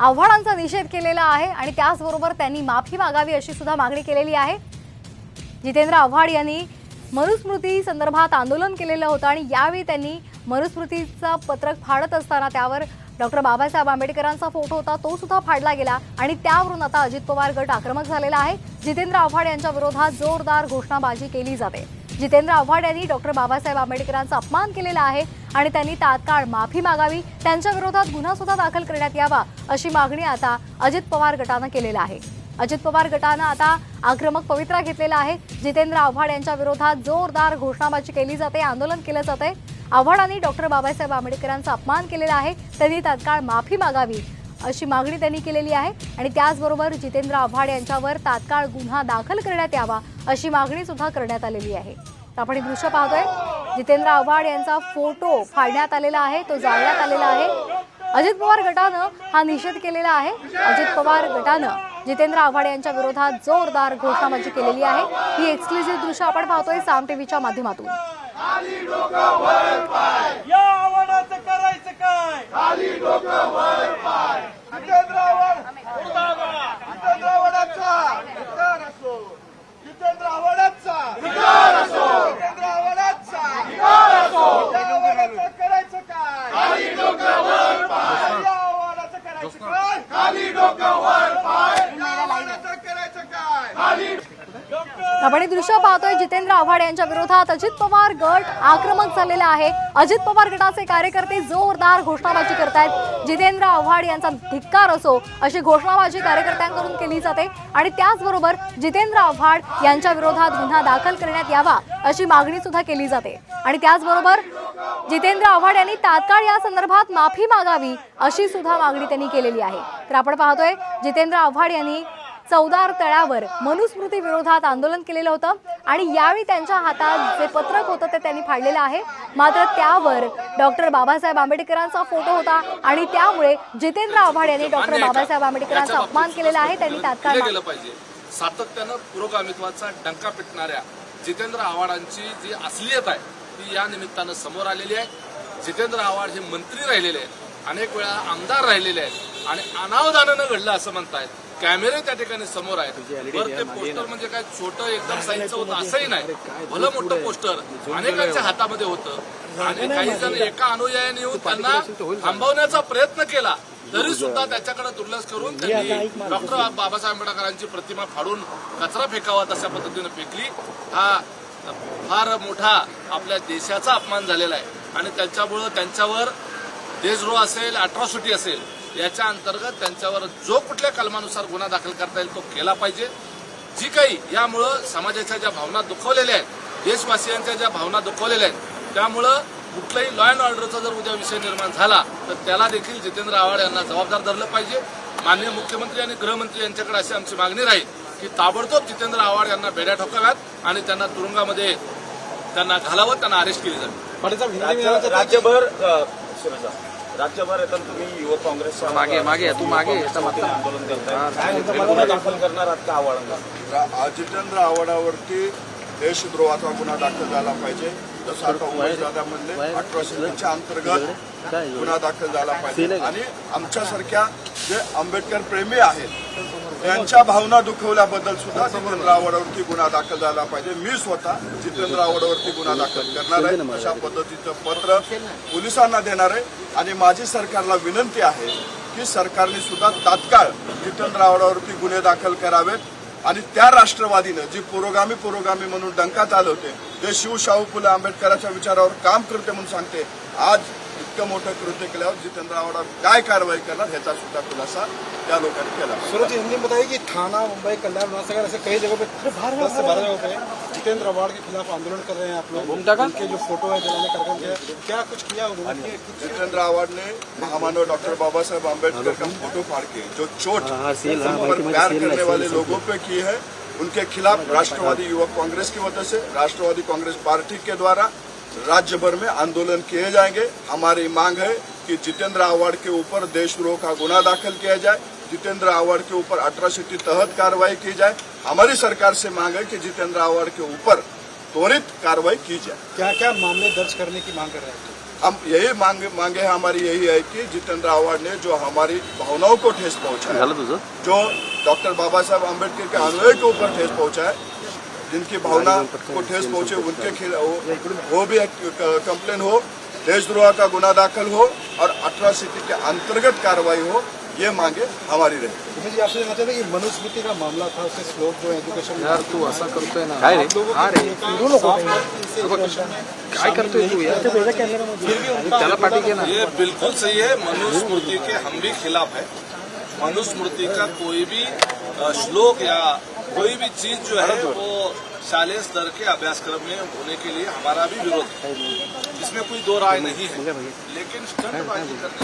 आव्हानांचा निषेध केलेला आहे आणि त्याचबरोबर त्यांनी माफी मागावी अशी सुद्धा मागणी केलेली आहे. जितेंद्र आव्हाड यांनी मनुस्मृती संदर्भात आंदोलन केलेलं होतं आणि यावेळी त्यांनी मनुस्मृतीचं पत्रक फाडत असताना त्यावर डॉक्टर बाबासाहेब आंबेडकरांचा फोटो होता तो सुद्धा फाडला गेला आणि त्यावरून आता अजित पवार गट आक्रमक झालेला आहे. जितेंद्र आव्हाड यांच्या विरोधात जोरदार घोषणाबाजी केली जाते. जितेंद्र आव्हाड यांनी डॉक्टर बाबासाहेब आंबेडकरांचा अपमान केलेला आहे आणि त्यांनी तात्काळ माफी मागावी त्यांच्या विरोधात गुन्हा सुद्धा दाखल करण्यात यावा अशी मागणी आता अजित पवार गटानं केलेला आहे. अजित पवार गटानं आता आक्रमक पवित्रा घेतलेला आहे. जितेंद्र आव्हाड यांच्या विरोधात जोरदार घोषणाबाजी केली जाते आंदोलन केलं जाते. आव्हाडांनी डॉक्टर बाबासाहेब आंबेडकरांचा अपमान केलेला आहे. त्यांनी तात्काळ माफी मागावी अशी मागणी त्यांनी केलेली आहे आणि त्याचबरोबर जितेंद्र आव्हाड यांच्यावर तात्काळ गुन्हा दाखल करण्यात यावा अशी मागणी सुद्धा करण्यात आलेली आहे. आपण हे दृश्य पाहतोय. जितेंद्र आव्हाड यांचा फोटो फाडण्यात आलेला आहे तो जाळण्यात आलेला आहे. अजित पवार गटानं हा निषेध केलेला आहे. अजित पवार गटानं जितेंद्र आव्हाड यांच्या विरोधात जोरदार घोषणाबाजी केलेली आहे. ही एक्सक्लुझिव्ह दृश्य आपण पाहतोय साम टीव्हीच्या माध्यमातून. करायचं काय खाली डोकं वर पाय जितेंद्र आव्हाड मुर्दाबाद जितेंद्र आव्हाडाचा धिक्कार असो जितेंद्र आव्हाडाचा धिक्कार असो जितेंद्र आव्हाडाचा धिक्कार असो या आव्हानाचं करायचं काय खाली डोकं वर पाय या आव्हानाचं करायचं काय खाली डोकं वर पाय या आव्हानाचं करायचं काय खाली आपण हे दृश्य पाहतोय जितेंद्र आव्हाड यांच्या विरोधात अजित पवार गट आक्रमक झालेला आहे. अजित पवार गटाचे कार्यकर्ते जोरदार घोषणाबाजी करतायत. जितेंद्र आव्हाड यांचा धिक्कार असो अशी घोषणाबाजी कार्यकर्त्यांकडून केली जाते. आणि त्याचबरोबर जितेंद्र आव्हाड यांच्या विरोधात गुन्हा दाखल करण्यात यावा अशी मागणी सुद्धा केली जाते. आणि त्याचबरोबर जितेंद्र आव्हाड यांनी तात्काळ या संदर्भात माफी मागावी अशी सुद्धा मागणी त्यांनी केलेली आहे. तर आपण पाहतोय जितेंद्र आव्हाड यांनी चौदार तळ्यावर मनुस्मृती विरोधात आंदोलन केलेलं होतं आणि यावेळी त्यांच्या हातात जे पत्रक होतं ते त्यांनी फाडलेलं आहे. मात्र त्यावर डॉक्टर बाबासाहेब आंबेडकरांचा फोटो होता आणि त्यामुळे जितेंद्र आव्हाड यांनी डॉक्टर बाबासाहेब आंबेडकरांचा अपमान केलेला आहे त्यांनी तात्काळ केलं गेलं पाहिजे. सातत्यानं पुरोगामित्वाचा डंका पिटणाऱ्या जितेंद्र आव्हाडांची जी असलियत आहे ती या निमित्तानं समोर आलेली आहे. जितेंद्र आव्हाड हे मंत्री राहिलेले आहेत अनेक वेळा आमदार राहिलेले आहेत आणि अनावधानानं घडलं असं म्हणतायत. कॅमेरे त्या ठिकाणी समोर आहेत. बरं ते पोस्टर म्हणजे काय छोटं एकदम साईजचं होतं असंही नाही. भलं मोठं पोस्टर अनेकांच्या हातामध्ये होतं. आणि काही जण एका अनुयायाने येऊन त्यांना थांबवण्याचा प्रयत्न केला. तरी सुद्धा त्याच्याकडे दुर्लक्ष करून त्यांनी डॉक्टर बाबासाहेब आंबेडकरांची प्रतिमा फाडून कचरा फेकावा तशा पद्धतीनं फेकली. हा फार मोठा आपल्या देशाचा अपमान झालेला आहे. आणि त्याच्यामुळं त्यांच्यावर देशद्रोह असेल अट्रॉसिटी असेल याच्या अंतर्गत त्यांच्यावर जो कुठल्या कलमानुसार गुन्हा दाखल करता येईल तो केला पाहिजे. जी काही यामुळं समाजाच्या ज्या भावना दुखवलेल्या आहेत देशवासियांच्या ज्या भावना दुखवलेल्या आहेत त्यामुळं कुठलाही लॉ अँड ऑर्डरचा जर उद्या विषय निर्माण झाला तर त्याला देखील जितेंद्र आव्हाड यांना जबाबदार धरलं पाहिजे. माननीय मुख्यमंत्री आणि गृहमंत्री यांच्याकडे अशी आमची मागणी राहील की ताबडतोब जितेंद्र आव्हाड यांना बेड्या ठोकाव्यात आणि त्यांना तुरुंगामध्ये त्यांना घालावं त्यांना अरेस्ट केली जावी. राज्य- राज्यभर राज्यभर येतात तुम्ही युवक काँग्रेसच्या मागे- मागे तू मागे आंदोलन करताय. गुन्हा दाखल करणार आहात का आव्हाडांना रा- जितेंद्र आव्हाडावरती देशद्रोहाचा गुन्हा दाखल झाला पाहिजे. जसं आता म्हणले अठराशेच्या अंतर्गत गुन्हा दाखल झाला पाहिजे. आणि आमच्यासारख्या जे आंबेडकर प्रेमी आहेत त्यांच्या भावना दुखवल्याबद्दल सुद्धा जितेंद्र आव्हाडावरती गुन्हा दाखल झाला पाहिजे. मी स्वतः जितेंद्र आव्हाडावरती गुन्हा दाखल करणार आहे. अशा पद्धतीचं पत्र पोलिसांना देणार आहे. आणि माझी सरकारला विनंती आहे की सरकारने सुद्धा तात्काळ जितेंद्र आव्हाडावरती गुन्हे दाखल करावेत. आणि त्या राष्ट्रवादीनं जी पुरोगामी पुरोगामी म्हणून डंकात चालवते होते जे शिवशाहू फुले आंबेडकरांच्या विचारावर काम करते म्हणून सांगते. आज इतकं मोठं कृत्य केल्यावर जितेंद्र आव्हाड काय कारवाई करणार ह्याचा सुद्धा खुलासा त्या लोकांनी केला. सूरज हिंदी में बताइए कि थाना मुंबई कल्याण महासागर ऐसे कई जगहों पे दस से बारह जगहों पे जितेंद्र अवार्ड के खिलाफ आंदोलन कर रहे हैं आप लोग. उनके जो फ़ोटो है जलाने कार्यक्रम किया क्या कुछ किया उन्होंने जितेंद्र आव्हाड ने महामानव डॉक्टर बाबा साहेब आम्बेडकर का फ़ोटो फाड़ के जो चोट पर प्यार करने वाले लोगों पे की है उनके खिलाफ राष्ट्रवादी युवक कांग्रेस की वजह से राष्ट्रवादी कांग्रेस पार्टी के द्वारा राज्य भर में आंदोलन किए जाएंगे। हमारी मांग है कि जितेंद्र आव्हाड के ऊपर देशद्रोह का गुना दाखिल किया जाए। जितेंद्र आव्हाड के ऊपर अट्रॉसिटी तहत कार्रवाई की जाए। हमारी सरकार से मांग है कि जितेंद्र आव्हाड के ऊपर त्वरित कार्रवाई की जाए। क्या क्या मामले दर्ज करने की मांग कर रहे हैं? हम यही मांगे मांगे हमारी यही है कि जितेंद्र आव्हाड ने जो हमारी भावनाओं को ठेस पहुंचाया जो डॉक्टर बाबा साहब अम्बेडकर के अन्वय के ऊपर ठेस पहुंचा है जिनकी भावना को ठेस पहुँचे उनके खिलाफ वो, वो भी एक कंप्लेन हो देशद्रोह का गुना दाखिल हो और अट्रॉसिटी के अंतर्गत कार्रवाई हो ये मांगे हमारी रही। जी आपसे मनुस्मृति का मामला था उससे श्लोक जो एजुकेशन यार तू करतोय ना। काय रे। काय करतोय तू यार। त्याला पाठी घे ना। ये बिल्कुल सही है मनुस्मृति के हम भी खिलाफ है। मनुस्मृति का कोई भी श्लोक या कोई भी चीज जो है वो शालेय स्तर के अभ्यासक्रम में होने के लिए हमारा भी विरोध है। इसमें कोई दो राय नहीं है। लेकिन स्टंटबाजी करने